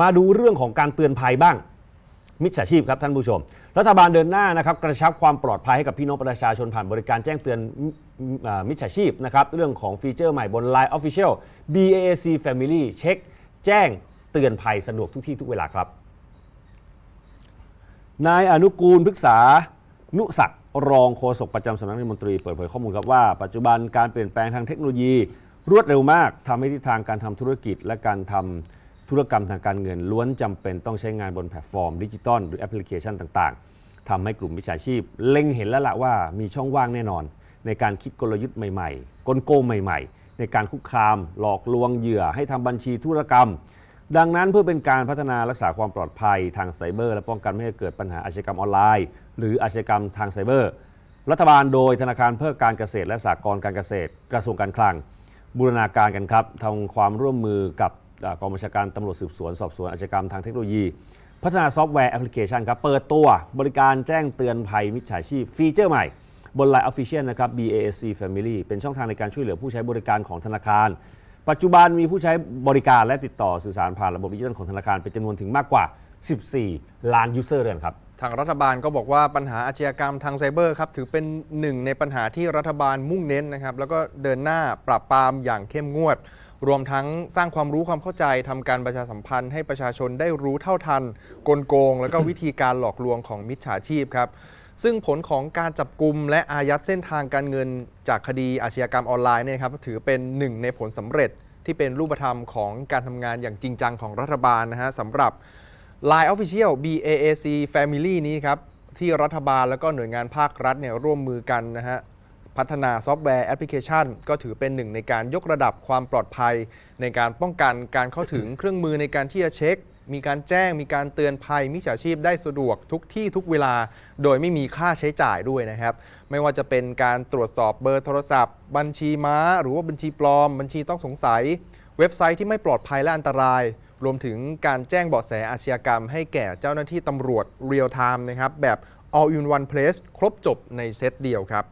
มาดูเรื่องของการเตือนภัยบ้าง มิจฉาชีพครับท่านผู้ชม รัฐบาลเดินหน้านะครับกระชับความปลอดภัยให้กับพี่น้องประชาชนผ่านบริการแจ้งเตือนมิจฉาชีพนะครับเรื่องของฟีเจอร์ใหม่บน Line Official BAC Family เช็คแจ้งเตือนภัยสะดวกทุกที่ทุกเวลาครับนายอนุกูลพฤกษานุศักรองโฆษกประจำสำนักนายมนตรีเปิดเผยข้อมูลครับว่าปัจจุบันการเปลี่ยนแปลงทางเทคโนโลยี รวดเร็วมากทำให้ทิศทางการทำธุรกิจและการทำ ธุรกรรมทางการเงินล้วนจำเป็นต้องใช้งานบนแพลตฟอร์มดิจิตอลหรือแอปพลิเคชันต่างๆทำให้กลุ่มมิจฉาชีพ เล็งเห็นแล้วละว่ามีช่องว่างแน่นอน ในการคิดกลยุทธ์ใหม่ๆ กลโกงใหม่ ๆ ในการคุกคาม หลอกลวงเหยื่อให้ทำบัญชีธุรกรรม ดังนั้นเพื่อเป็นการพัฒนารักษาความปลอดภัยทางไซเบอร์ และป้องกันไม่ให้เกิดปัญหาอาชญากรรมออนไลน์ หรืออาชญากรรมทางไซเบอร์ รัฐบาลโดยธนาคารเพื่อการเกษตรและสหกรณ์การเกษตร กระทรวงการคลังบูรณาการกันครับทำความร่วมมือกับ กองบัญชาการตำรวจสืบสวนสอบสวนอาชญากรรมทางเทคโนโลยี พัฒนาซอฟต์แวร์แอปพลิเคชันครับเปิดตัวบริการแจ้งเตือนภัยมิจฉาชีพฟีเจอร์ใหม่บน Line Official นะครับ BAC Family เป็นช่องทางในการช่วยเหลือผู้ใช้บริการของธนาคาร ปัจจุบันมีผู้ใช้บริการและติดต่อสื่อสารผ่านระบบดิจิทัลของธนาคารเป็นจำนวนถึงมากกว่า 14 ล้านยูเซอร์เลยครับ ทางรัฐบาลก็บอกว่าปัญหาอาชญากรรมทางไซเบอร์ครับ ถือเป็นหนึ่งในปัญหาที่รัฐบาลมุ่งเน้นนะครับ แล้วก็เดินหน้าปราบปรามอย่างเข้มงวด รวมทั้งสร้างความรู้ความเข้าใจทำการประชาสัมพันธ์ให้ประชาชนได้รู้เท่าทัน กลโกง แล้วก็วิธีการหลอกลวงของมิจฉาชีพครับซึ่งผลของการจับกลุ่มและอายัดเส้นทางการเงินจากคดีอาชญากรรมออนไลน์เนี่ยครับถือเป็นหนึ่งในผลสำเร็จที่เป็นรูปธรรมของการทำงานอย่างจริงจังของรัฐบาลนะฮะสำหรับ Line Official BAAC Family นี้ครับ ที่รัฐบาลแล้วก็หน่วยงานภาครัฐเนี่ยร่วมมือกันนะฮะ พัฒนาซอฟต์แวร์แอปพลิเคชัน ก็ถือเป็นหนึ่งในการยกระดับความปลอดภัย ในการป้องกันการเข้าถึงเครื่องมือในการที่จะเช็ค มีการแจ้ง มีการเตือนภัยมิจฉาชีพได้สะดวกทุกที่ทุกเวลา โดยไม่มีค่าใช้จ่ายด้วยนะครับ ไม่ว่าจะเป็นการตรวจสอบเบอร์โทรศัพท์ บัญชีม้า หรือว่าบัญชีปลอม บัญชีต้องสงสัย เว็บไซต์ที่ไม่ปลอดภัยและอันตรายรวมถึงการแจ้งเบาะแสอาชญากรรมให้แก่เจ้าหน้าที่ตำรวจเรียลไทม์นะครับแบบ all in one place ครบจบในเซตเดียวครับ